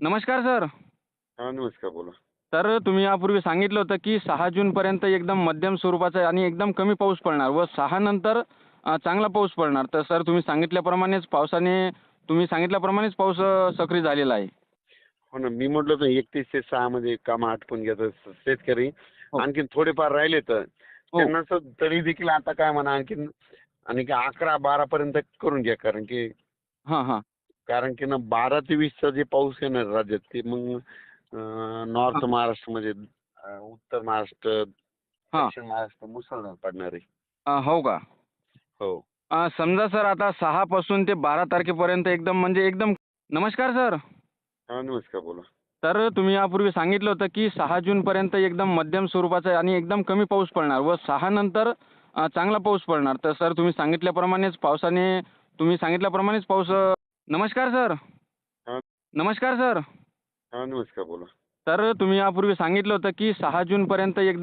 नमस्कार सर. हा नमस्कार बोला. तर तुम्ही यापूर्वी सांगितलं होतं की सहा जूनपर्यंत एकदम मध्यम स्वरूपाचा आणि एकदम कमी पाऊस पडणार व सहा नंतर अ, चांगला पाऊस पडणार. तर सर तुम्ही सांगितल्याप्रमाणेच पावसाने तुम्ही सांगितल्याप्रमाणेच पाऊस अ, सक्रिय झालेला आहे. हो ना मी म्हटलं तर एकतीस ते सहा मध्ये काम आटपून घेतात शेतकरी. हो. आणखीन थोडेफार राहिले तर हो. त्यांना असं तरी देखील आता काय म्हणा आणखीन आणि अकरा बारा पर्यंत करून घ्या कारण की हां हां. कारण की ना बारा ते वीसचा जे पाऊस आहे ना राज्यात ते मग नॉर्थ महाराष्ट्रामध्ये अं, उत्तर महाराष्ट्र हां. दक्षिण महाराष्ट्र मुसळधार पडणार आहे. हो का? हो. समजा सर आता सहापासून ते बारा तारखेपर्यंत एकदम म्हणजे एकदम नमस्कार सर. हा नमस्कार बोला. तर तुम्ही यापूर्वी सांगितलं होतं की सहा जूनपर्यंत एकदम मध्यम स्वरूपाचा आणि एकदम कमी पाऊस पडणार व सहा नंतर चांगला पाऊस पडणार. तर सर तुम्ही सांगितल्याप्रमाणेच पावसाने तुम्ही सांगितल्याप्रमाणेच पाऊस नमस्कार सर. हा. नमस्कार सर. हा नमस्कार बोला. तर तुम्ही यापूर्वी सांगितलं होतं की सहा जूनपर्यंत एकदम